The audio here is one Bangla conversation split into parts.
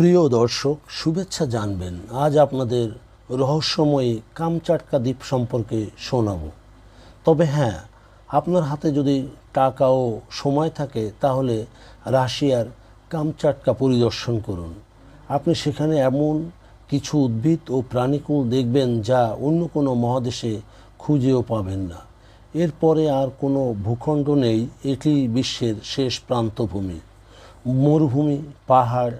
প্রিয় দর্শক, শুভেচ্ছা জানবেন। আজ আপনাদের রহস্যময়ী কামচাটকা দ্বীপ সম্পর্কে শোনাবো। তবে হ্যাঁ আপনার হাতে যদি টাকা ও সময় থাকে, তাহলে রাশিয়ার কামচাটকা পরিদর্শন করুন। আপনি সেখানে এমন কিছু উদ্ভিদ ও প্রাণীকুল দেখবেন যা অন্য কোনো মহাদেশে খুঁজেও পাবেন না। এরপরে আর কোনো ভূখণ্ড নেই, এটি বিশ্বের শেষ প্রান্তভূমি। মরুভূমি, পাহাড়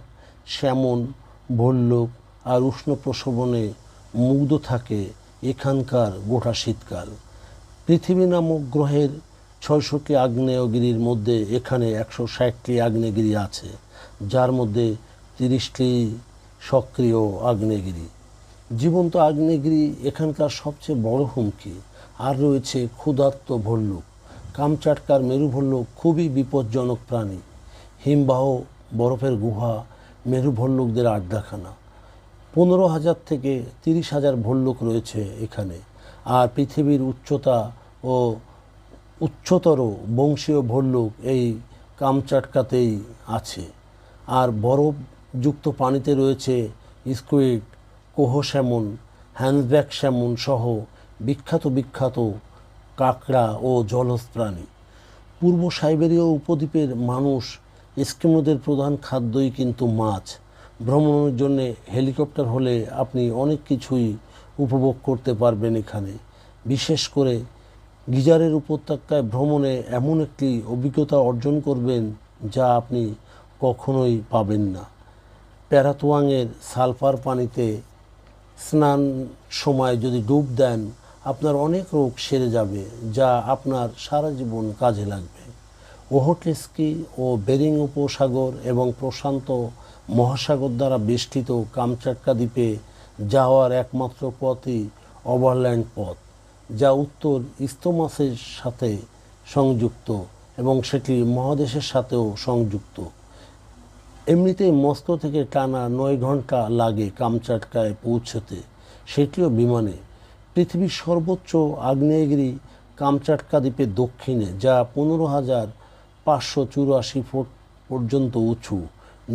শ্যামন, ভল্লুক আর উষ্ণ প্রসবনে মুগ্ধ থাকে এখানকার গোটা শীতকাল। পৃথিবী নামক গ্রহের ছয়শটি আগ্নেয়গিরির মধ্যে এখানে একশো ষাটটি আগ্নেয়গিরি আছে, যার মধ্যে তিরিশটি সক্রিয় আগ্নেয়গিরি। জীবন্ত আগ্নেয়গিরি এখানকার সবচেয়ে বড় হুমকি। আর রয়েছে ক্ষুধার্ত ভল্লুক। কামচাটকার মেরু ভল্লুক খুবই বিপজ্জনক প্রাণী। হিমবাহ, বরফের গুহা মেরু ভল্লুকদের আড্ডাখানা। পনেরো হাজার থেকে তিরিশ হাজার ভল্লুক রয়েছে এখানে। আর পৃথিবীর উচ্চতা ও উচ্চতর বংশীয় ভল্লুক এই কামচাটকাতেই আছে। আর বরফযুক্ত পানিতে রয়েছে squid coho salmon humpback salmon সহ বিখ্যাত বিখ্যাত কাঁকড়া ও জলজ প্রাণী। পূর্ব সাইবেরীয় উপদ্বীপের মানুষ এস্কিমোদের প্রধান খাদ্যই কিন্তু মাছ। ভ্রমণের জন্য হেলিকপ্টার হলে আপনি অনেক কিছুই উপভোগ করতে পারবেন এখানে। বিশেষ করে গিজারের উপত্যকায় ভ্রমণে এমন একটি অভিজ্ঞতা অর্জন করবেন যা আপনি কখনোই পাবেন না। প্যারাতোয়াংয়ের সালফার পানিতে স্নান সময় যদি ডুব দেন, আপনার অনেক রোগ সেরে যাবে, যা আপনার সারা জীবন কাজে লাগবে। ওহটেস্কি ও বেরিং উপসাগর এবং প্রশান্ত মহাসাগর দ্বারা বেষ্টিত কামচাটকা দ্বীপে যাওয়ার একমাত্র পথই ওভারল্যান্ড পথ, যা উত্তর ইস্তমাসের সাথে সংযুক্ত এবং সেটি মহাদেশের সাথেও সংযুক্ত। এমনিতেই মস্কো থেকে টানা নয় ঘণ্টা লাগে কামচাটকায় পৌঁছতে। সেটিও বিমানে। পৃথিবীর সর্বোচ্চ আগ্নেয়গিরি কামচাটকা দ্বীপের দক্ষিণে, যা পনেরো হাজার পাঁচশো চুরাশি ফুট পর্যন্ত উঁচু।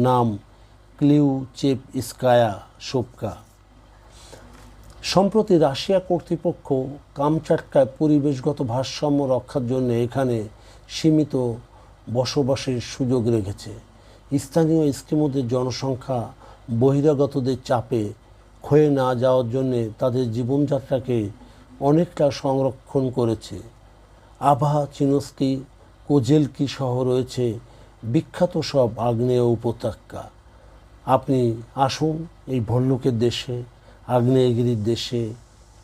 নাম ক্লিউ চেপ ইস্কায়া সোপকা। সম্প্রতি রাশিয়া কর্তৃপক্ষ কামচাটকায় পরিবেশগত ভারসাম্য রক্ষার জন্য এখানে সীমিত বসবাসের সুযোগ রেখেছে। স্থানীয় এস্কিমোদের জনসংখ্যা বহিরাগতদের চাপে ক্ষয়ে না যাওয়ার জন্যে তাদের জীবনযাত্রাকে অনেকটা সংরক্ষণ করেছে। আভা চিনস্কি কোজেলকি সহ রয়েছে বিখ্যাত সব আগ্নেয় উপত্যকা। আপনি আসুন এই ভল্লুকের দেশে, আগ্নেয়গিরির দেশে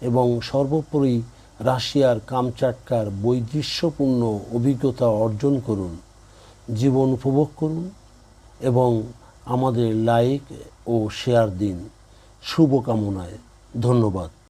এবং সর্বোপরি রাশিয়ার কামচাটকার বৈদৃশ্যপূর্ণ অভিজ্ঞতা অর্জন করুন, জীবন উপভোগ করুন এবং আমাদের লাইক ও শেয়ার দিন। শুভকামনায় ধন্যবাদ।